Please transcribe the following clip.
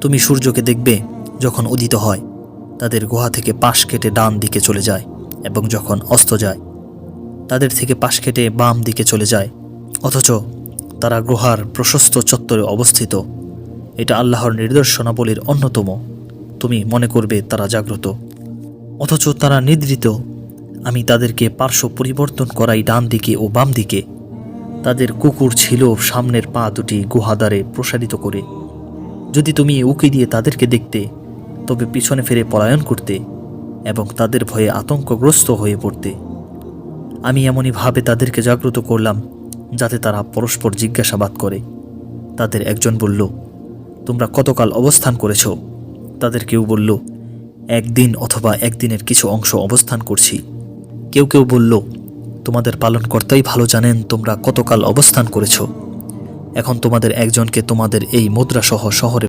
তুমি সূর্যকে দেখবে যখন উদিত হয়, তাদের গুহা থেকে পাশ কেটে ডান দিকে চলে যায় এবং যখন অস্ত যায়, তাদের থেকে পাশ কেটে বাম দিকে চলে যায়। অথচ তারা গুহার প্রশস্ত চত্বরে অবস্থিত। এটা আল্লাহর নিদর্শনাবলীর অন্যতম। তুমি মনে করবে তারা জাগ্রত। অথচ তারা নিদ্রিত। আমি তাদেরকে পার্শ্ব পরিবর্তন করাই ডান দিকে ও বাম দিকে। তাদের কুকুর ছিল সামনের পা দুটি গুহাদারে প্রসারিত করে। যদি তুমি উকি দিয়ে তাদেরকে দেখতে, তবে পিছনে ফিরে পলায়ন করতে এবং তাদের ভয়ে আতঙ্কগ্রস্ত হয়ে পড়তে। আমি এমনইভাবে তাদেরকে জাগ্রত করলাম, যাতে তারা পরস্পর জিজ্ঞাসাবাদ করে। তাদের একজন বলল, তোমরা কতকাল অবস্থান করেছ? তাদের কেউ বলল, একদিন অথবা একদিনের কিছু অংশ অবস্থান করছি। কেউ কেউ বলল, তোমাদের পালনকর্তাই ভালো জানেন তোমরা কতকাল অবস্থান করেছ। এখন তোমাদের একজনকে তোমাদের এই মুদ্রাসহ শহরে